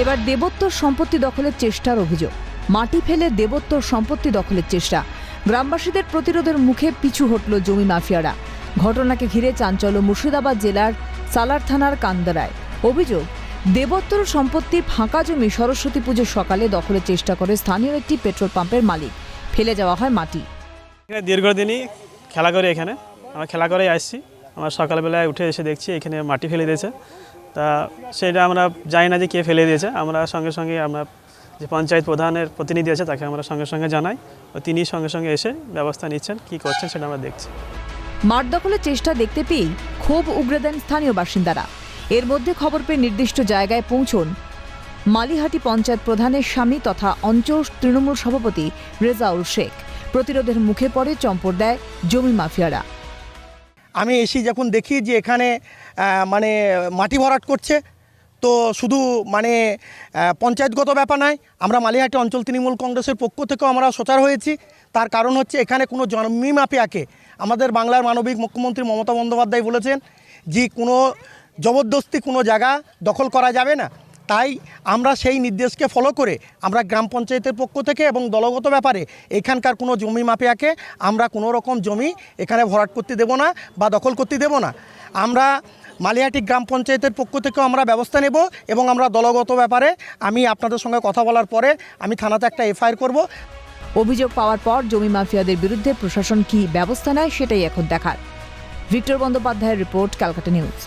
এবার দেবত্বর সম্পত্তি দখলের চেষ্টার অভিযোগ। মাটি ফেলে দেবত্বর সম্পত্তি দখলের চেষ্টা। গ্রামবাসীদের প্রতিরোধের মুখে পিছু হটল জমি মাফিয়ারা। ঘটনাকে ঘিরে চাঞ্চল্য মুর্শিদাবাদ জেলার সালার থানার কান্দারায়। অভিযোগ, দেবত্তর সম্পত্তি ফাঁকা জমি সরস্বতী পুজোর সকালে দখলের চেষ্টা করে স্থানীয় একটি পেট্রোল পাম্পের মালিক। ফেলে যাওয়া হয় মাটি। এখানে দীর্ঘদিনই খেলা করে এখানে। আমরা খেলা করেই আসছি। আমরা সকালবেলায় উঠে এসে দেখছি এখানে মাটি ফেলে দিয়েছে। তা সেটা আমরা জানি না যে কে ফেলে দিয়েছে। আমরা সঙ্গে সঙ্গে আমরা যে পঞ্চায়েত প্রধানের প্রতিনিধি আছে তাকে আমরা সঙ্গে সঙ্গে জানাই। ও তিনি সঙ্গে সঙ্গে এসে ব্যবস্থা নিচ্ছেন, কী করছেন সেটা আমরা দেখছি। মাঠ দখলের চেষ্টা দেখতে পেয়েই ক্ষোভ উগরে দেন স্থানীয় বাসিন্দারা। এর মধ্যে খবর পেয়ে নির্দিষ্ট জায়গায় পৌঁছন মালিহাটি পঞ্চায়েত প্রধানের স্বামী তথা অঞ্চল তৃণমূল সভাপতি রেজাউল শেখ। প্রতিরোধের মুখে পড়ে চম্পট দেয় জমি মাফিয়ারা। আমি এসে যখন দেখি যে এখানে মানে মাটি ভরাট করছে, তো শুধু মানে পঞ্চায়েতগত ব্যাপার নয়, আমরা মালিহাটি অঞ্চল তৃণমূল কংগ্রেসের পক্ষ থেকেও আমরা সোচার হয়েছি। তার কারণ হচ্ছে এখানে কোনো জন্মি মাফিয়াকে, আমাদের বাংলার মানবিক মুখ্যমন্ত্রী মমতা বন্দ্যোপাধ্যায় বলেছেন যে কোনো জবরদস্তি কোনো জায়গা দখল করা যাবে না। তাই আমরা সেই নির্দেশকে ফলো করে আমরা গ্রাম পঞ্চায়েতের পক্ষ থেকে এবং দলগত ব্যাপারে এখানকার কোনো জমি মাফিয়াকে আমরা কোনো রকম জমি এখানে ভরাট করতে দেব না বা দখল করতে দেব না। আমরা মালিয়াটি গ্রাম পঞ্চায়েতের পক্ষ থেকেও আমরা ব্যবস্থা নেব এবং আমরা দলগত ব্যাপারে আমি আপনাদের সঙ্গে কথা বলার পরে আমি থানাতে একটা এফআইআর করব। অভিযোগ পাওয়ার পর জমি মাফিয়াদের বিরুদ্ধে প্রশাসন কী ব্যবস্থা নেয় সেটাই এখন দেখার। ভিক্টর বন্দ্যোপাধ্যায়ের রিপোর্ট, ক্যালকাটা নিউজ।